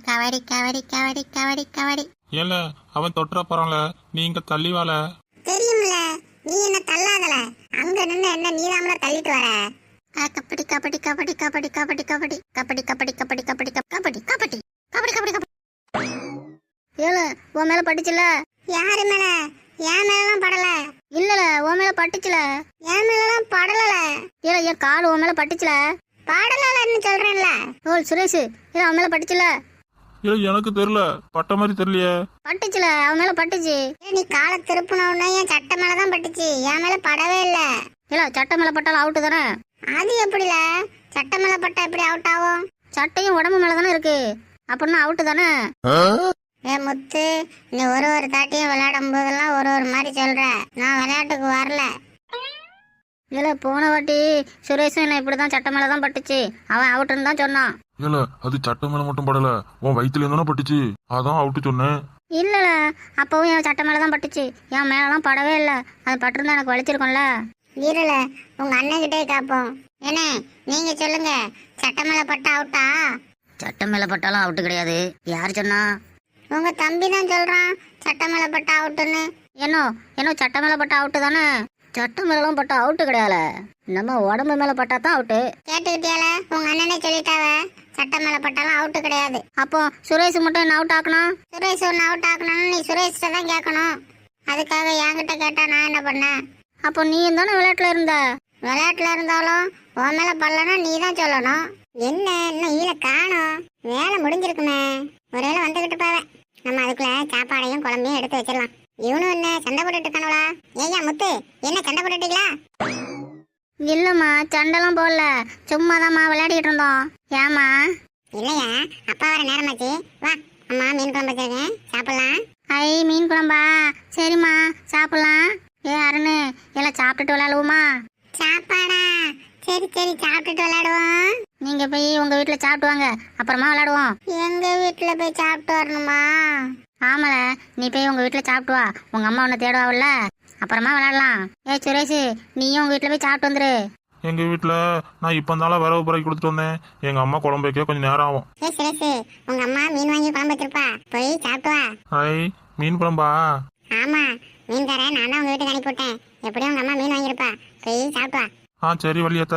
கபடி கபடி கபடி கபடி கபடி ஏல அவன் தொட்டுற போறான்ல நீங்க தள்ளி வாழ தெரியும்ல நீ என்ன தள்ளாதல அங்க நின்னு என்ன நீதாமல தள்ளிட்டு வர கபடி கபடி கபடி கபடி கபடி கபடி கபடி கபடி கபடி கபடி கபடி கபடி கபடி கபடி கபடி கபடி ஏல உன் மேல பட்டுச்சுல யாரு மேல என் மேலாம் படல இல்லல உன் மேல பட்டுச்சுல என் மேலாம் படலல ஏல என் கால் உன் மேல பட்டுச்சுல படலன்னு சொல்றேன்ல ஓ சுரேஷ் ஏல அவன் மேல பட்டுச்சுல இல்ல எனக்கு தெரியல. பட்ட மாதிரி தெரியலையே. பட்டுச்சுல அவன் மேல பட்டுச்சு. நீ காலை திருப்பின உடனே என் சட்டை மேலதான் பட்டுச்சு. என் மேல படவே இல்ல. இல்ல சட்டை மேல பட்டாலும் அவுட்டு தானே? அது எப்படில? சட்டை மேல பட்டா எப்படி அவுட் ஆகும்? சட்டையும் உடம்பு மேல தானே இருக்கு. அப்படின்னா அவுட்டு தானே? ஏ முத்து நீ ஒரு ஒரு தாட்டியும் விளையாடும் போதெல்லாம் ஒரு ஒரு மாதிரி சொல்ற. நான் விளையாட்டுக்கு வரல. இல்ல போன வாட்டி சுரேஷும் என்ன இப்படிதான் சட்டை மேல தான் பட்டுச்சு. அவன் அவுட்டுன்னு தான் சொன்னான். இல்ல அது சட்டை மேல மட்டும் படல. உன் வயித்துல இருந்தானே பட்டுச்சு. அதான் அவுட்டு சொன்னேன். இல்லல அப்பவும் என் சட்டை மேல தான் பட்டுச்சு. என் மேலலாம் படவே இல்ல. அது பட்டிருந்தா எனக்கு வலிச்சிருக்கும்ல. வீரல உங்க அண்ணன் கிட்டே காப்போம். என்ன நீங்க சொல்லுங்க. சட்டை மேல பட்டா அவுட்டா? சட்டை மேல பட்டாலும் அவுட்டு கிடையாது. யார் சொன்னா? உங்க தம்பி தான் சொல்றான் சட்டை மேல பட்டா அவுட்டுன்னு. என்னோ என்னோ சட்டை மேல பட்டா அவுட்டு தானே? சட்டை மேலாம் பட்டா அவுட்டு கிடையாது நம்ம உடம்பு மேல பட்டா தான் அவுட்டு கேட்டுக்கிட்டியால? உங்க அண்ணனே சொல்லிட்டாவ? சட்டை மேல பட்டாலும் அவுட்டு கிடையாது. அப்போ சுரேஷ் மட்டும் என்ன அவுட் ஆக்கணும் சுரேஷ் ஒன்னு அவுட் ஆக்கணும்னு நீ சுரேஷ் தான் கேட்கணும் அதுக்காக என்கிட்ட கேட்டா நான் என்ன பண்ணேன் அப்போ நீ தானே விளையாட்டுல இருந்த? விளையாட்டுல இருந்தாலும் உன் மேல படலன்னா நீ தான் சொல்லணும். என்ன? இன்னும் ஈல காணும். வேலை முடிஞ்சிருக்குமே. ஒருவேளை வந்துகிட்டு போவேன். நம்ம அதுக்குள்ள சாப்பாடையும் குழம்பையும் எடுத்து வச்சிடலாம். இவனும் என்ன சண்டை போட்டுட்டு இருக்கானுவா ஏய்யா முத்து. என்ன சண்டை போட்டுட்டீங்களா? இல்லம்மா சண்டைலாம் போடல. சும்மா தான்மா விளையாடிட்டு இருந்தோம். ஏமா இல்லையா? அப்பா வர நேரமாச்சு வா அம்மா மீன் குழம்பு வச்சிருக்கேன். சாப்பிடலாம். ஐ மீன் குழம்பா? சரிம்மா சாப்பிடலாம். ஏ அருணு எல்லாம் சாப்பிட்டுட்டு விளையாடுவோமா? சாப்பாடா? சரி சரி சாப்பிட்டுட்டு விளையாடுவோம். நீங்க போய் உங்க வீட்டுல சாப்பிட்டு வாங்க. அப்புறமா விளையாடுவோம். எங்க வீட்டுல போய் சாப்பிட்டு வரணுமா? ஆமால நீ போய் உங்க வீட்டுல சாப்பிட்டு வா. உங்க அம்மா உன்னை தேடுவாவில்ல. அப்புறமா விளையாடலாம். ஏ சுரேஷ் நீயும் உங்க வீட்டுல போய் சாப்பிட்டு வந்துரு. எங்க வீட்டுல நான் இப்ப இருந்தாலும் வரவு பிறகு கொடுத்துட்டு வந்தேன். எங்க அம்மா குழம்பு வைக்க கொஞ்சம் நேரம் ஆகும். ஏ சுரேஷ் உங்க அம்மா மீன் வாங்கி குழம்பு வச்சிருப்பா. போய் சாப்பிட்டு வா. ஐ மீன் குழம்பா? ஆமா மீன் தரேன் நான் தான் உங்க வீட்டுக்கு அனுப்பி விட்டேன். எப்படியும் உங்க அம்மா மீன் வாங்கியிருப்பா போய் சாப்பிட்டு வா. ஆ சரி வள்ளியத்த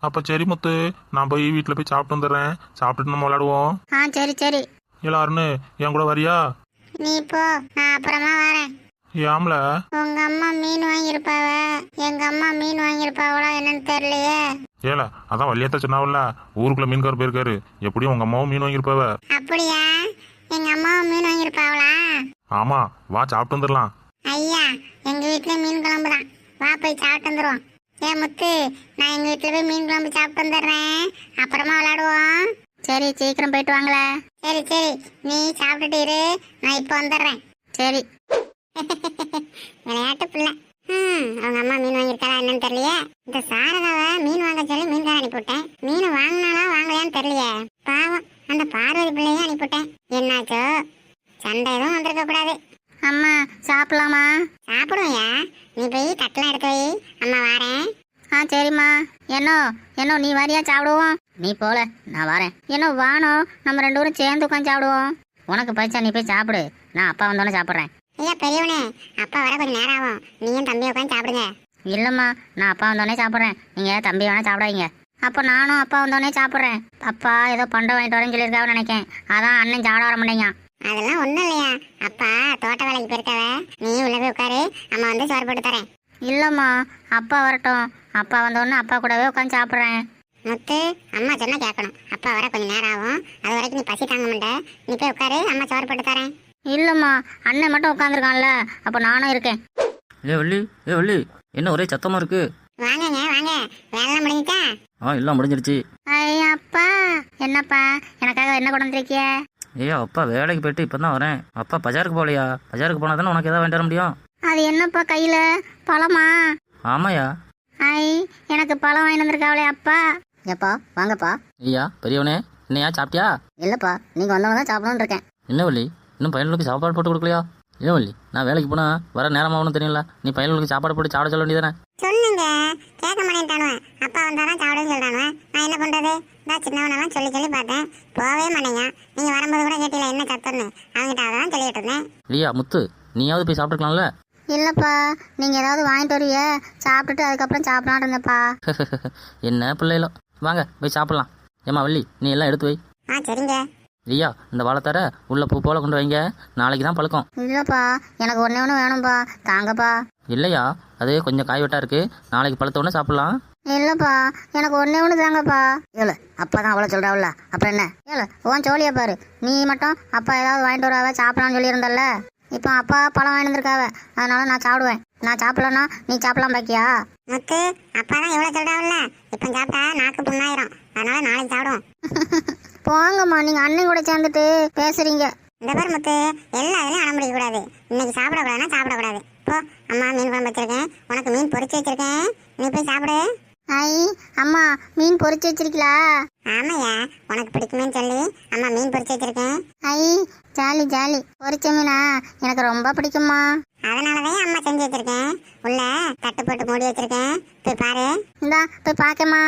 அப்ப சரி முத்து. நான் போய் வீட்டுல போய் சாப்பிட்டு வந்துடுறேன். சாப்பிட்டுட்டு நம்ம விளையாடுவோம். ஆ சரி சரி. எல்லாருன்னு என் கூட வரியா? நீ போ நான் அப்புறமா வரேன். ஏம்ல? உங்க அம்மா மீன் வாங்கியிருப்பாவ? எங்க அம்மா மீன் வாங்கியிருப்பாவளா என்னன்னு தெரியலையே. ஏல அதான் வள்ளியத்த சொன்னாவில்ல ஊருக்குள்ள மீன்கார் போயிருக்காரு. எப்படியும் உங்க அம்மாவும் மீன் வாங்கியிருப்பாவ? அப்படியா? எங்க அம்மாவும் மீன் வாங்கியிருப்பாவளா? ஆமா வா சாப்பிட்டு வந்துடலாம் ஐயா எங்க வீட்ல மீன் குழம்பு தான். வா போய் சாப்பிட்டு வந்துருவோம். ஏ முத்து நான் எங்க வீட்ல போய் மீன் குழம்பு சாப்பிட்டு வந்துடுறேன். அப்புறமா விளையாடுவோம். சரி சீக்கிரம் போயிட்டு வாங்களே. சரி சரி. நீ சாப்பிட்டுட்டு இரு. நான் இப்போ வந்துடுறேன். சரி. விளையாட்டு பிள்ளை. ம் அவங்க அம்மா மீன் வாங்கியிருக்காளா என்னன்னு தெரியலையே. இந்த சாரதாவை மீன் வாங்க சொல்லி மீன்கார அனுப்பிவிட்டேன். மீன் வாங்கினாலா வாங்கலையான்னு தெரியலையே. பாவம் அந்த பார்வதி பிள்ளையும் அனுப்பிவிட்டேன். என்னாச்சோ? சண்டை எதுவும் வந்திருக்க கூடாது. அம்மா சாப்பிடலாமா? சாப்பிடுவையா நீ போய் தட்டெல்லாம் எடுத்து வை. அம்மா வாரேன். ஆ சரிம்மா. என்னோ என்னோ நீ வரியா சாப்பிடுவோம். நீ போல நான் வரேன். என்னோ வானோ? நம்ம ரெண்டு பேரும் சேர்ந்து உட்காந்து சாப்பிடுவோம். உனக்கு பைசா நீ போய் சாப்பிடு. நான் அப்பா வந்தோடனே சாப்பிட்றேன். ஐயா பெரியவனே அப்பா வர கொஞ்சம் நேரம் ஆகும். நீயும் தம்பி உட்காந்து சாப்பிடுங்க. இல்லைம்மா நான் அப்பா வந்தோடனே சாப்பிட்றேன். நீங்கள் தம்பி வேணா சாப்பிடாதீங்க. அப்போ நானும் அப்பா வந்தோடனே சாப்பிட்றேன். அப்பா ஏதோ பண்டை வாங்கிட்டு வரேன்னு சொல்லியிருக்காவன்னு நினைக்கேன். அதான் அண்ணன் சாப்பிட வர மாட்டேங்க அதெல்லாம் ஒன்றும் இல்லையா? அப்பா தோட்ட வேலைக்கு போயிருக்காவ நீ உள்ள போய் உட்காரு. அம்மா வந்து சோறு போட்டு தரேன். இல்லைம்மா அப்பா வரட்டும். அப்பா வந்தோடனே அப்பா கூடவே உட்காந்து சாப்பிட்றேன். முத்து அம்மா சொன்னா கேட்கணும் அப்பா வர கொஞ்சம் நேரம் ஆகும். அது வரைக்கும் நீ பசி தாங்க மாட்டேன் நீ போய் உட்காரு அம்மா சோறு போட்டு தரேன். இல்லைம்மா அண்ணன் மட்டும் உட்காந்துருக்கான்ல அப்போ நானும் இருக்கேன். ஏ வள்ளி ஏ வள்ளி என்ன ஒரே சத்தமா இருக்கு? வாங்கங்க வாங்க. வேலை முடிஞ்சுச்சா? ஆ எல்லாம் முடிஞ்சிருச்சு. ஐயா அப்பா என்னப்பா? எனக்காக என்ன கொண்டு வந்திருக்கிய? ஏய் அப்பா வேலைக்கு போயிட்டு இப்போ தான் வரேன். அப்பா பஜாருக்கு போகலையா? பஜாருக்கு போனால் தானே உனக்கு எதாவது வர முடியும்? அது என்னப்பா கையில? பழமா? ஆமாயா. ஐ எனக்கு பழம் வாங்கி வந்திருக்காவளே அப்பா. ஏப்பா வாங்கப்பா. ஐயா பெரியவனே என்னையா சாப்பிட்டியா? இல்லைப்பா நீங்கள் வந்தவங்க தான் சாப்பிடணுன்னு இருக்கேன். என்ன வள்ளி இன்னும் பையனுக்கு சாப்பாடு போட்டு கொடுக்கலையா? ஏன் வள்ளி நான் வேலைக்கு போனால் வர நேரமாகணும் தெரியல. நீ பையனுக்கு சாப்பாடு போட்டு சாப்பிட சொல்ல வேண்டியதானே சொல்லுங்க கேட்க மாட்டேன்ட்டானுவன் அப்பா வந்தாதான் சாப்பிடுன்னு சொல்றானுவன் நான் என்ன பண்றது? நான் சின்னவனெல்லாம் சொல்லி சொல்லி பார்த்தேன். போகவே மாட்டேங்க. நீங்க வரும்போது கூட என்ன சத்தம்னு அவங்ககிட்ட அதான் சொல்லிட்டு இருந்தேன். லியா முத்து நீயாவது போய் சாப்பிட்டுக்கலாம்ல? இல்லப்பா நீங்க ஏதாவது வாங்கிட்டு வருவிய. சாப்பிட்டுட்டு அதுக்கப்புறம் சாப்பிடலாம் இருந்தப்பா என்ன பிள்ளைகளோ. வாங்க போய் சாப்பிட்லாம். ஏம்மா வள்ளி நீ எல்லாம் எடுத்து வை. ஆ சரிங்க. லியா இந்த வாழைத்தார உள்ள பூ போல கொண்டு வைங்க. நாளைக்கு தான் பழக்கம். இல்லப்பா எனக்கு ஒண்ணே ஒன்று வேணும்ப்பா தாங்கப்பா. இல்லையா? அது கொஞ்சம் காய்வெட்டா இருக்கு. நாளைக்கு பழத்த உடனே சாப்பிட்லாம். இல்லப்பா எனக்கு ஒண்ணே ஒன்று தாங்கப்பா. ஏழு அப்பா தான் அவ்வளோ சொல்றாவுல. அப்புறம் என்ன? ஏழு உன் சோழியை பாரு. நீ மட்டும் அப்பா ஏதாவது வாங்கிட்டு வராவ சாப்பிடலாம்னு சொல்லியிருந்தல்ல. இப்போ அப்பா பழம் வாங்கிட்டு வந்திருக்காவ. அதனால நான் சாப்பிடுவேன். நான் சாப்பிடலன்னா நீ சாப்பிடலாம் பாக்கியா? முத்து அப்பா தான் எவ்வளவு சொல்றாவில்ல இப்போ சாப்பிட்டா நாக்கு புண்ணாயிரும். அதனால நாளைக்கு சாப்பிடுவோம். போங்கம்மா நீங்க அண்ணன் கூட சேர்ந்துட்டு பேசுறீங்க. இந்த பேர் முத்து எல்லா இதுலயும் அடம் பிடிக்க கூடாது இன்னைக்கு சாப்பிடக்கூடாதுன்னா சாப்பிடக்கூடாது. போ அம்மா மீன் குழம்பு வச்சிருக்கேன். உனக்கு மீன் பொரிச்சு வச்சிருக்கேன். நீ போய் சாப்பிடு. ஐ அம்மா மீன் பொரிச்சு வச்சிருக்கீங்களா ஆமாய்யா உனக்கு பிடிக்குமேன்னு சொல்லி. அம்மா மீன் பொரிச்சு வச்சிருக்கேன். ஐ ஜாலி ஜாலி. பொரிச்ச மீனா எனக்கு ரொம்ப பிடிக்கும்மா. அதனாலதான் அம்மா செஞ்சு வச்சிருக்கேன். உள்ள தட்டு போட்டு மூடி வச்சிருக்கேன். போய் பாரு. இந்தா போய் பார்க்கம்மா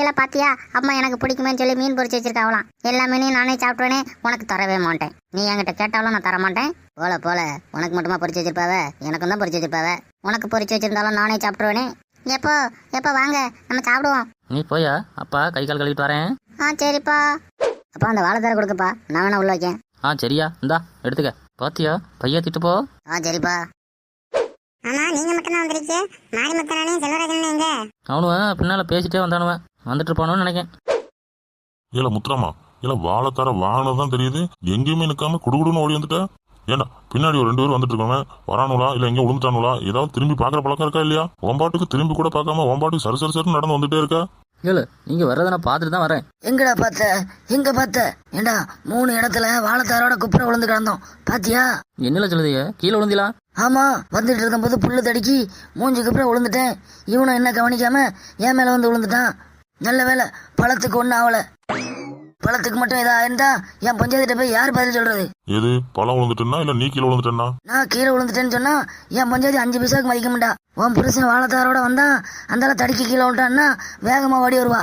இல்லை பாத்தியா? அம்மா எனக்கு பிடிக்குமேன்னு சொல்லி மீன் பொரிச்சு வச்சிருக்காவலாம் எல்லா மீனையும் நானே சாப்பிட்டுவேனே உனக்கு தரவே மாட்டேன். நீ என்கிட்ட கேட்டாலும் நான் தர மாட்டேன் போல போல. உனக்கு மட்டுமா பொரிச்சு வச்சிருப்பாவ? எனக்கும் தான் பொரிச்சு வச்சிருப்பாவ? உனக்கு பொரிச்சு வச்சிருந்தாலும் நானே சாப்பிட்டுருவேனே. எப்போ எப்போ வாங்க நம்ம சாப்பிடுவோம். நீ போயா? அப்பா கை கால் கழுவிட்டு வரேன். ஆ சரிப்பா. அப்பா அந்த வாழைத்தார கொடுக்கப்பா. நான் வேணா உள்ள வைக்கேன். ஆ சரியா. இந்தா எடுத்துக்க. பாத்தியா? பையா திட்டு போ. ஆ சரிப்பா. ஆமா நீங்க மட்டும் தான் வந்திருக்கீங்க? மாரி முத்தனானே செல்வராஜன் எங்க? அவனுவன் பின்னால் பேசிட்டே வந்தானுவன். வந்துட்டு போனோன்னு நினைக்கேன். இல்ல முத்துராமா இல்ல வாழைத்தார வாங்கினதான் தெரியுது. எங்கேயுமே நிக்காம குடுகுடுன்னு ஓடி வந்துட்ட. ஏண்டா பின்னாடி ஒரு ரெண்டு பேரும் வந்துட்டு இருக்காங்க. வரானுங்களா? இல்ல எங்க விழுந்துட்டானுங்களா ஏதாவது திரும்பி பாக்குற பழக்கம் இருக்கா இல்லையா? ஒம்பாட்டுக்கு திரும்பி கூட பார்க்காம ஒம்பாட்டுக்கு சரு சரு சருன்னு நடந்து வந்துட்டே இருக்கா? ஏழு நீங்கள் வர்றதை நான் பார்த்துட்டு தான் வரேன். எங்கடா பார்த்த? எங்க பார்த்த? ஏண்டா மூணு இடத்துல வாழைத்தாரோட குப்புற விழுந்து கிடந்தோம். பாத்தியா? என்னல சொல்லுதிய கீழே விழுந்திலா ஆமா வந்துட்டு இருக்கும்போது புல்லு தடுக்கி மூஞ்சி குப்புற விழுந்துட்டேன் இவனும் என்ன கவனிக்காம என் மேல வந்து விழுந்துட்டான் நல்ல வேலை பழத்துக்கு ஒன்றும் ஆகல பழத்துக்கு மட்டும் ஏதா இருந்தா என் பஞ்சாயத்துல போய் யார் பதில் சொல்றது? எது? பழம் விழுந்துட்டேன்னா இல்ல நீ கீழே விழுந்துட்டேன்னா? நான் கீழே விழுந்துட்டேன்னு சொன்னா என் பஞ்சாயத்து அஞ்சு பைசாவுக்கு மதிக்க மாட்டா. உன் புருஷன் வாழைத்தாரோட வந்தான் அந்தால தடுக்கி கீழே விட்டான்னா வேகமா ஓடி வருவா.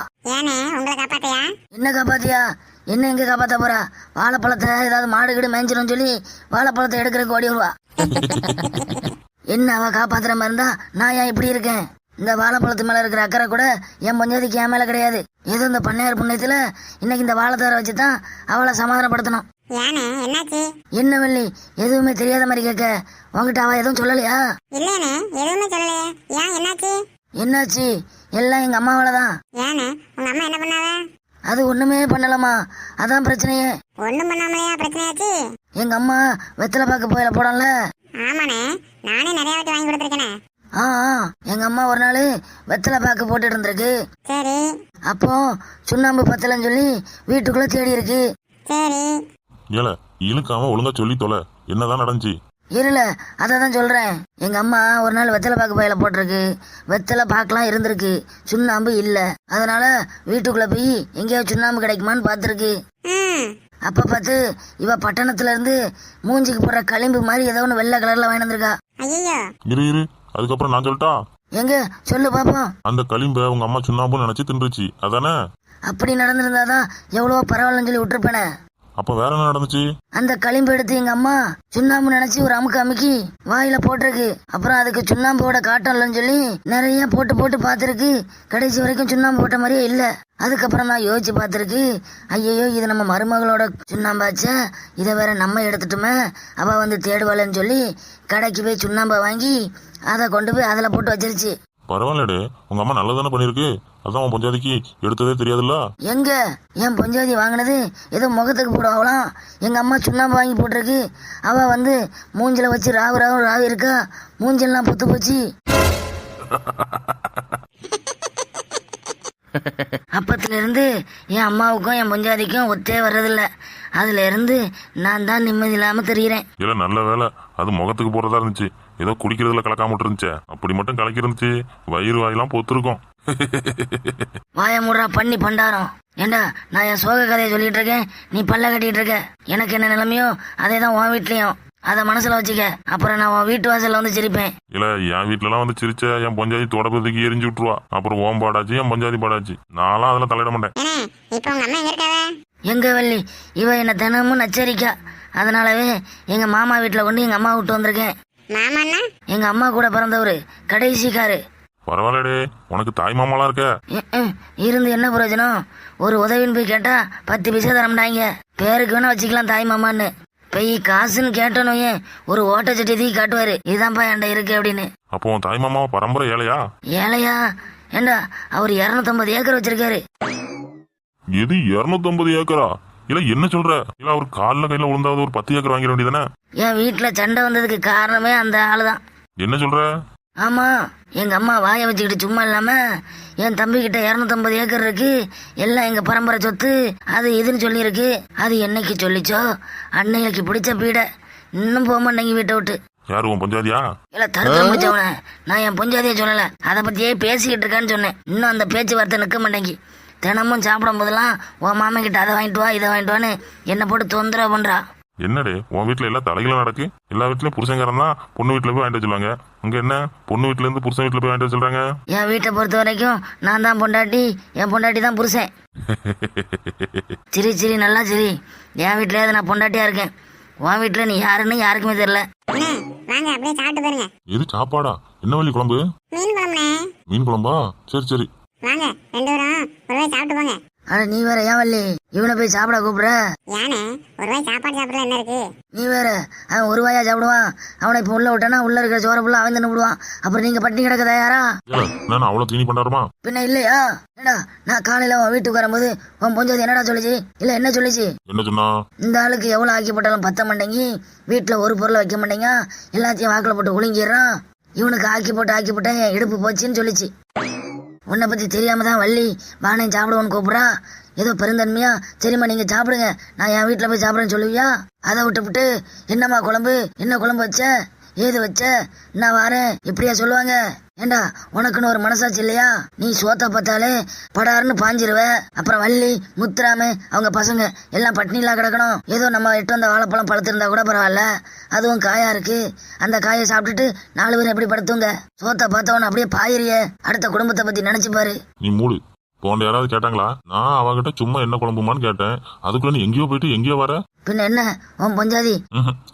என்ன காப்பாத்தியா? என்ன எங்க காப்பாத்த போறா? வாழைப்பழத்தை ஏதாவது மாடு கீடு மேய்ஞ்சிரும் சொல்லி வாழைப்பழத்தை எடுக்கிறதுக்கு ஓடி வருவா. என்ன அவ காப்பாத்துற மாதிரி இருந்தா நான் ஏன் இப்படி இருக்கேன்? இந்த வாழைப்பழத்து மேல இருக்கிற அக்கறை கூட என் பஞ்சாயத்துக்கு என் மேல கிடையாது. ஏதோ இந்த பண்ணையார் புண்ணியத்துல இன்னைக்கு இந்த வாழைத்தார வச்சு தான் அவளை சமாதானப்படுத்தணும். என்ன வள்ளி? எதுவுமே தெரியாத மாதிரி கேட்க. உங்ககிட்ட அவ எதுவும் சொல்லலையா? இல்லையானே எதுவுமே சொல்லலையே. ஏன் என்னாச்சு? என்னாச்சு? எல்லாம் எங்க அம்மாவால தான். ஏனே உங்க அம்மா என்ன அது ஒண்ணுமே பண்ணலமா அதான் பிரச்சனையே. ஒண்ணும் பண்ணாமலையா? பிரச்சனையாச்சு? எங்க அம்மா வெத்தலை பார்க்க போயில போடல. ஆமாண்ணே நானே நிறைய வாட்டி வாங்கி கொடுத்துருக்கேனே. ஆ ஆ, எங்க அம்மா ஒரு நாள் வெத்தலை பாக்கு போட்டுட்டு இருந்திருக்கு சரி. அப்போ சுண்ணாம்பு பத்தலன்னு சொல்லி வீட்டுக்குள்ள தேடி இருக்கு சரி. ஏல இழுக்காம ஒழுங்கா சொல்லி தொலை. என்னதான் நடந்துச்சு? இருல அதை தான் சொல்றேன். எங்க அம்மா ஒரு நாள் வெத்தலை பாக்கு பையில போட்டிருக்கு. வெத்தலை பாக்கெல்லாம் இருந்திருக்கு. சுண்ணாம்பு இல்ல. அதனால வீட்டுக்குள்ள போய் எங்கேயாவது சுண்ணாம்பு கிடைக்குமான்னு பார்த்துருக்கு. ம் அப்ப பார்த்து இவ பட்டணத்துல இருந்து மூஞ்சிக்கு போடுற களிம்பு மாதிரி ஏதோ ஒன்று வெள்ளை கலர்ல வாங்கி வந்திருக்கா. ஐயோ இரு இரு. அதுக்கப்புறம் நான் சொல்லட்டா? எங்க? சொல்லு பாப்போம் அந்த களிம்ப உங்க அம்மா சுண்ணாம்புன்னு நினைச்சு தின்றுச்சு. அதானே? அப்படி நடந்திருந்தாதான் எவ்வளவோ பரவாயில்லன்னு சொல்லி விட்டுருப்பேனே. அப்ப வேற என்ன நடந்துச்சு? அந்த களிம்பு எடுத்து எங்க அம்மா சுண்ணாம்பு நினைச்சு ஒரு அமுக்கு அமுக்கி வாயில போட்டிருக்கு. அப்புறம் அதுக்கு சுண்ணாம்போட காட்டம் இல்லைன்னு சொல்லி நிறைய போட்டு போட்டு பார்த்துருக்கு. கடைசி வரைக்கும் சுண்ணாம்பு போட்ட மாதிரியே இல்ல. அதுக்கப்புறம் தான் யோசிச்சு பார்த்துருக்கு. ஐயையோ இது நம்ம மருமகளோட சுண்ணாம்பாச்சா. இதை வேற நம்ம எடுத்துட்டோமே. அவ வந்து தேடுவாளன்னு சொல்லி கடைக்கு போய் சுண்ணாம்பை வாங்கி அதை கொண்டு போய் அதில் போட்டு வச்சிருச்சு. பரவாயில்லடே உங்க அம்மா நல்லதானே பண்ணிருக்கு அதான் உன் பஞ்சாதிக்கு எடுத்ததே தெரியாதுல்ல? எங்க? என் பஞ்சாதி வாங்கினது ஏதோ முகத்துக்கு போடுவாங்களாம் எங்க அம்மா சுண்ணாம்பு வாங்கி போட்டிருக்கு. அவ வந்து மூஞ்சில வச்சு ராவு ராவு ராவு இருக்கா? மூஞ்செல்லாம் புத்து போச்சு. அப்பத்துல இருந்து என் அம்மாவுக்கும் என் பஞ்சாதிக்கும் ஒத்தே வர்றதில்ல. அதுல இருந்து நான் தான் நிம்மதி இல்லாம தெரிகிறேன் இல்ல நல்ல வேலை. அது முகத்துக்கு போறதா இருந்துச்சு. ஏதோ குடிக்கிறதுல கலக்காம இருந்துச்சே அப்படி மட்டும் கலக்கி இருந்துச்சு வயிறு வாயெல்லாம் பொத்துருக்கும். வாய முடுறா பண்ணி பண்டாரம். ஏண்டா நான் என் சோக கதையை சொல்லிட்டு இருக்கேன்? நீ பல்ல கட்டிட்டு இருக்க. எனக்கு என்ன நிலைமையோ அதே தான் உன் வீட்லயும். அதை மனசுல வச்சுக்க. அப்புறம் நான் உன் வீட்டு வாசல்ல வந்து சிரிப்பேன். இல்ல என் வீட்டுலலாம் வந்து சிரிச்ச என் பஞ்சாதி தொடப்பதுக்கு எரிஞ்சு விட்டுருவா. அப்புறம் ஓம் பாடாச்சு என் பஞ்சாதி பாடாச்சு. நான்லாம் அதெல்லாம் தலையிட மாட்டேன். ஏன்னா இப்போ உங்க அம்மா எங்க இருக்காவ? எங்க வள்ளி? இவ என்ன தினமும் நச்சரிக்கா. அதனாலவே எங்க மாமா வீட்டுல கொண்டு எங்க அம்மா விட்டு வந்திருக்கேன். மாமான்னா எங்க அம்மா கூட பிறந்தவரு கடைசிக்காரு. பரவாயில்லடே உனக்கு தாய் மாமாலாம் இருக்க. இருந்து என்ன பிரயோஜனம்? ஒரு உதவின்னு போய் கேட்டா பத்து பைசா தரமாட்டாங்க. பேருக்கு வேணா வச்சுக்கலாம் தாய் மாமான்னு. போய் காசுன்னு கேட்டோன்னு வையேன், ஒரு ஓட்ட சட்டி தூக்கி காட்டுவாரு. இதுதான்ப்பா என்கிட்ட இருக்கு அப்படின்னு. அப்போ உன் தாய் மாமா பரம்பரை ஏழையா? ஏழையா? ஏண்டா அவர் இரநூத்தம்பது ஏக்கர் வச்சிருக்காரு. எது இருநூத்தம்பது ஏக்கரா? இல்ல என்ன சொல்ற? இல்ல அவர் கால்ல கையில விழுந்தாவது ஒரு பத்து ஏக்கர் வாங்கிட வேண்டியதானே என் வீட்டுல சண்டை வந்ததுக்கு காரணமே அந்த ஆளுதான். என்ன சொல்ற? ஆமா எங்க அம்மா வாயை வச்சுக்கிட்டு சும்மா இல்லாம என் தம்பி கிட்ட இரநூத்தம்பது ஏக்கர் இருக்கு எல்லாம் எங்க பரம்பரை சொத்து அது இதுன்னு சொல்லியிருக்கு. அது என்னைக்கு சொல்லிச்சோ அன்னைக்கு பிடிச்ச பீடை இன்னும் போக மாட்டேங்க வீட்டை விட்டு. யாரு உன் பஞ்சாதியா? இல்ல தருத்தம் முடிச்சவன. நான் என் பொஞ்சாதியை சொல்லல. அதை பத்தியே பேசிக்கிட்டு இருக்கான்னு சொன்னேன். இன்னும் அந்த பேச்சுவார்த்தை நிற்க மாட்டேங்கி தினமும் சாப்பிடும் போதெல்லாம் உன் மாமன் கிட்ட அதை வாங்கிட்டு வா இதை வாங்கிட்டு வான்னு என்னை போட்டு தொந்தரவு பண்றா. என்னடே உன் வீட்டுல எல்லாம் தலைகளும் நடக்கு? எல்லா வீட்லயும் புருஷங்காரன் தான் பொண்ணு வீட்டுல போய் வாங்கிட்டு சொல்லுவாங்க. அங்க என்ன? பொண்ணு வீட்டுல இருந்து புருஷன் வீட்டுல போய் வாங்கிட்டு வர சொல்றாங்க? என் வீட்டை பொறுத்த வரைக்கும் நான் தான் பொண்டாட்டி என் பொண்டாட்டி தான் புருஷன். சிரி சிரி நல்லா சிரி. என் வீட்டிலேயாவது நான் பொண்டாட்டியா இருக்கேன். உன் வீட்டில் நீ யாருன்னு யாருக்குமே தெரியல. வாங்க அப்படியே சாப்பிட்டு பாருங்க எது சாப்பாடா? என்ன வழி குழம்பு? மீன் குழம்புண்ணே. மீன் குழம்பா? சரி சரி. வாங்க ரெண்டு பேரும் ஒரு வாய் சாப்பிட்டு போங்க. அட நீ வேற ஏன் வள்ளி? இவனை போய் சாப்பிட கூப்பிடுற? ஏனே ஒரு வாய் சாப்பாடு சாப்பிடல என்ன இருக்கு? நீ வேற அவன் ஒரு வாயா சாப்பிடுவான். அவனை இப்போ உள்ள விட்டானா உள்ள இருக்கிற சோற புள்ள அவன் தின்னு விடுவான் அப்புறம் நீங்க பட்டினி கிடக்க தயாரா? நான் அவ்வளவு தீனி பண்ணாருமா பின்ன இல்லையா? என்னடா நான் காலையில உன் வீட்டுக்கு வரும்போது உன் பொஞ்சது என்னடா சொல்லுச்சு? இல்ல என்ன சொல்லுச்சு? என்ன சொன்னா? இந்த ஆளுக்கு எவ்வளவு ஆக்கி போட்டாலும் பத்த மாட்டேங்கி வீட்டுல ஒரு பொருளை வைக்க மாட்டேங்க எல்லாத்தையும் வாக்குல போட்டு ஒழுங்கிடுறான். இவனுக்கு ஆக்கி போட்டு ஆக்கி போட்டேன் என் இடுப்பு போச்சுன்னு சொல்லிச்சு. உன்னை பத்தி தெரியாம தான் வள்ளி வானே சாப்பிடுவோன்னு கூப்பிடுறா. ஏதோ பெருந்தன்மையா? சரிம்மா நீங்க சாப்பிடுங்க. நான் என் வீட்டுல போய் சாப்பிடுறேன்னு சொல்லுவியா? அதை விட்டு விட்டு என்னம்மா குழம்பு? என்ன குழம்பு வச்ச? ஏது வச்ச. நான் வாரேன் இப்படியா சொல்லுவாங்க? ஏண்டா உனக்குன்னு ஒரு மனசாட்சி இல்லையா? நீ சோத்த பார்த்தாலே படாருன்னு பாஞ்சிருவ. அப்புறம் வள்ளி முத்துராமு அவங்க பசங்க எல்லாம் பட்னிலாம் கிடக்கணும். ஏதோ நம்ம எட்டு வந்த வாழைப்பழம் பழுத்திருந்தா கூட பரவாயில்ல. அதுவும் காயா இருக்கு. அந்த காயை சாப்பிட்டுட்டு நாலு பேர் எப்படி படுத்துங்க? சோத்த பார்த்தவன அப்படியே பாயிறிய. அடுத்த குடும்பத்தை பத்தி நினைச்சு பாரு. நீ மூடு. போன யாராவது கேட்டாங்களா? நான் அவகிட்ட சும்மா என்ன குழம்புமான்னு கேட்டேன். அதுக்குள்ள நீ எங்கேயோ போயிட்டு எங்கேயோ வர. பின்ன என்ன? உன் பொஞ்சாதி.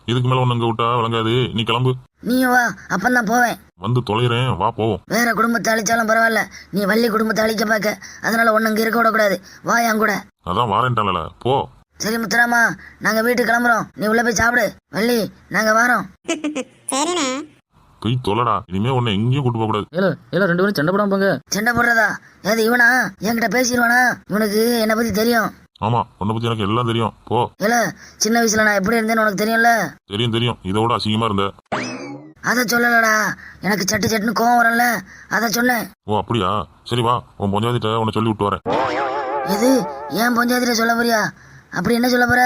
இதுக்கு மேல ஒண்ணு விட்டா விளங்காது. நீ கிளம்பு. நீயும் வா அப்பந்தான் போவேன். வந்து தொலைகிறேன் வா போவோம். வேற குடும்பத்தை அழிச்சாலும் பரவாயில்ல. நீ வள்ளி குடும்பத்தை அழிக்க பார்க்க அதனால ஒன்னு இங்க இருக்க விடக்கூடாது. வா என் கூட. அதான் வாரேன்ட்டான்ல போ. சரி முத்துராமா நாங்க வீட்டுக்கு கிளம்புறோம். நீ உள்ள போய் சாப்பிடு. வள்ளி நாங்க வாரோம். சரிண்ணே. போய் தொலைடா. இனிமே உன்னை எங்கேயும் கூட்டு போக கூடாது ஏல ஏல ரெண்டு பேரும் சண்டை போடாம போங்க. சண்டை போடுறதா? ஏது இவனா? என்கிட்ட பேசிடுவானா? இவனுக்கு என்னை பத்தி தெரியும். ஆமா உன்னை பத்தி எனக்கு எல்லாம் தெரியும். போ. இல்ல சின்ன வயசுல நான் எப்படி இருந்தேன்னு உனக்கு தெரியும்ல? தெரியும் தெரியும். இதோட அசிங்கமா இருந்த. அதை சொல்லலடா. எனக்கு சட்டு சட்டுன்னு கோவம் வரல அதை சொன்னேன் ஓ அப்படியா? சரி வா உன் பொஞ்சாதிட்ட உன்னை சொல்லி விட்டு வரேன். எது? ஏன் பஞ்சாயத்துல சொல்ல போறியா? அப்படி என்ன சொல்ல போற?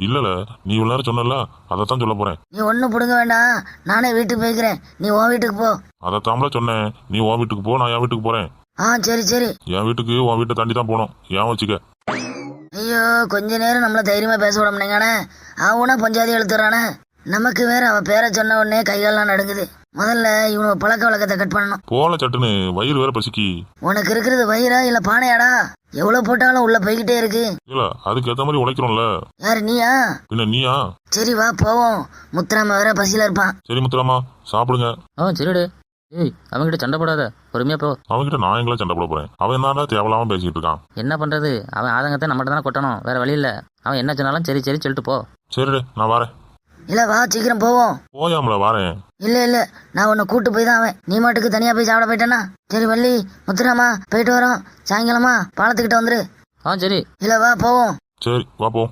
இல்லல நீ நேரம் சொன்னல அதைத்தான் சொல்ல போறேன். நீ ஒன்னும் பிடுங்க வேண்டாம். நானே வீட்டுக்கு போய்க்கிறேன். நீ உன் வீட்டுக்கு போ. அதைத்தாமல சொன்னேன். நீ உன் வீட்டுக்கு போ நான் என் வீட்டுக்கு போறேன். ஆ சரி சரி. என் வீட்டுக்கு உன் வீட்டை தாண்டி தான் போகணும் ஏன் வச்சுக்க? ஐயோ கொஞ்ச நேரம் நம்மள தைரியமா பேச விட முடியுங்கண்ணே அவனா பஞ்சாயத்து எழுத்துறானே. நமக்கு வேற அவ பேரை சொன்ன உடனே கைகாலெல்லாம் நடுங்குது. முதல்ல இவனோட பழக்க வழக்கத்தை கட் பண்ணணும். போல சட்டுன்னு வயிறு வேற பசிக்கி. உனக்கு இருக்கிறது வயிறா இல்ல பானையாடா? எவ்வளவு போட்டாலும் உள்ள போய்கிட்டே இருக்கு. இல்ல அதுக்கு ஏத்த மாதிரி உழைக்கிறோம்ல. யாரு நீயா? பின்ன நீயா? சரி வா போவோம். முத்துராம வேற பசியில இருப்பான். சரி முத்துராமா சாப்பிடுங்க. ஆ சரிடே. ஏய் அவன்கிட்ட சண்டை போடாத. பொறுமையா போ. அவன்கிட்ட நான் எங்களை சண்டை போட போறேன்? அவன் என்னடா தேவையில்லாம பேசிக்கிட்டு இருக்கான்? என்ன பண்றது? அவன் ஆதங்கத்தை நம்மகிட்ட தானே கொட்டணும். வேற வழி இல்ல. அவன் என்ன சொன்னாலும் சரி சரி சொல்லிட்டு போ. சரிடே நான் வரேன். இல்ல வா சீக்கிரம் போவோம். போயாமல வரேன். இல்ல இல்ல. நான் உன்னை கூட்டு போய் தான் அவன் நீ மாட்டுக்கு தனியா போய் சாப்பிட போயிட்டேனா சரி வள்ளி முத்துராமா போயிட்டு வரோம். சாயங்காலமா பாலத்துக்கிட்ட வந்துரு. ஆ சரி. இல்ல வா போவோம். சரி வா போ.